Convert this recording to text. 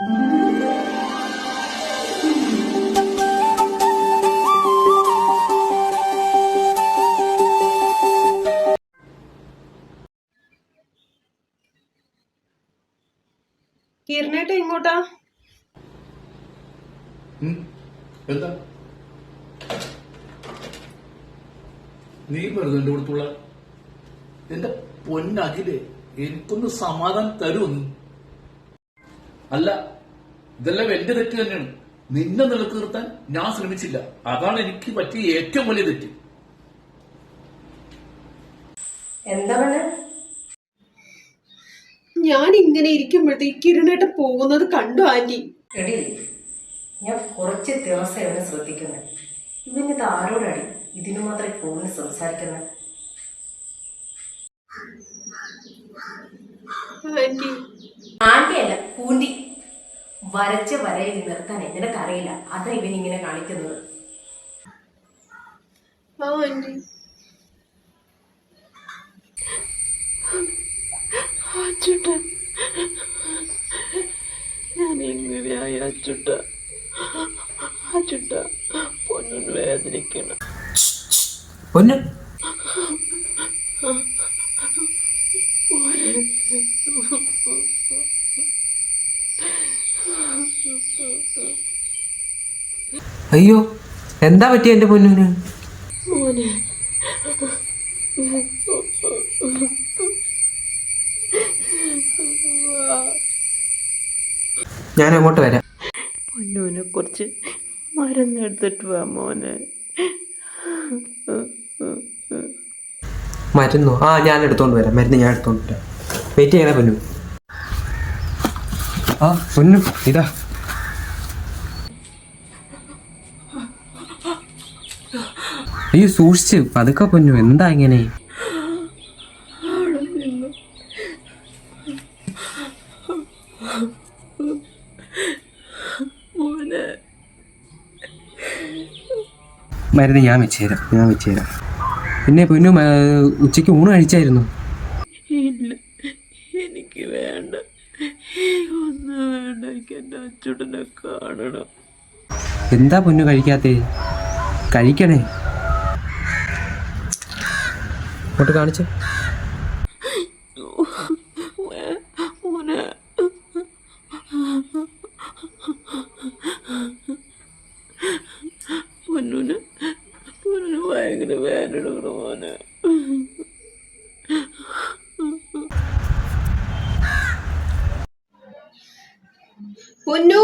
കിരണേട്ട ഇങ്ങോട്ടാ. എന്താ? നീ വെറുതെ എന്റെ കൊടുത്തുള്ള? എന്റെ പൊന്നകിൽ എനിക്കൊന്ന് സമാധാനം തരൂ നീ? അല്ല ഇതെല്ലാം എന്റെ തെറ്റ് തന്നെയാണ്. നിന്നെ നിലയ്ക്ക് നിർത്താൻ ഞാൻ ശ്രമിച്ചില്ല. അതാണ് എനിക്ക് പറ്റിയ ഏറ്റവും വലിയ തെറ്റ്. എന്താ ഞാൻ ഇങ്ങനെ ഇരിക്കുമ്പോഴത്തേക്ക് കിരണേട്ട പോകുന്നത് കണ്ടു ആന്റി. എടി ഞാൻ കുറച്ച് ദിവസം ഇവനെ ശ്രദ്ധിക്കുന്നത് ഇവനിത് ആരോടടി ഇതിനു മാത്രമേ ഫോണിൽ സംസാരിക്കുന്നത് ആന്റി. ആന്റി അല്ല പൂന്തി വരച്ച വരയിൽ നിർത്താൻ നിനക്കറിയില്ല അതാ ഇവൻ ഇങ്ങനെ കാണിക്കുന്നത്. ആ ആന്റി. അച്ചുട്ട ഞാൻ എങ്ങനെയായി അച്ചുട്ട? അച്ചുട്ട പൊന്നു വേദനിക്കണം. പൊന്നു. അയ്യോ എന്താ പറ്റിയ എന്റെ പൊന്നുവിന് മോനെ. ഞാൻ അങ്ങോട്ട് വരാം. പൊന്നുവിനെ കുറിച്ച് മരുന്നെടുത്തിട്ട് വാ മോനെ. മരുന്നോ? ആ ഞാൻ എടുത്തോണ്ട് വരാം. മരുന്ന് ഞാൻ എടുത്തോണ്ട് വരാം. വെയിറ്റ് ചെയ്യണേ പൊന്നു. ആ പൊന്നു ഇതാ. അയ്യോ സൂക്ഷിച്ച്. പതുക്കെ പൊന്നു. എന്താ ഇങ്ങനെ? മരുന്ന് ഞാൻ വെച്ച് തരാം ഞാൻ വെച്ച് തരാം പിന്നെ പൊന്നു ഉച്ചയ്ക്ക് ഊണ് കഴിച്ചായിരുന്നു? ഇല്ല. എനിക്ക് വേണ്ട. ഒന്നും വേണ്ട. എനിക്ക് എന്റെ അച്ചുടനെ കാണണം. എന്താ പൊന്നു കഴിക്കാത്തേ കഴിക്കണേ. അങ്ങോട്ട് കാണിച്ചു. പൊന്നുന് ഭയങ്കര മോനെ. പൊന്നു!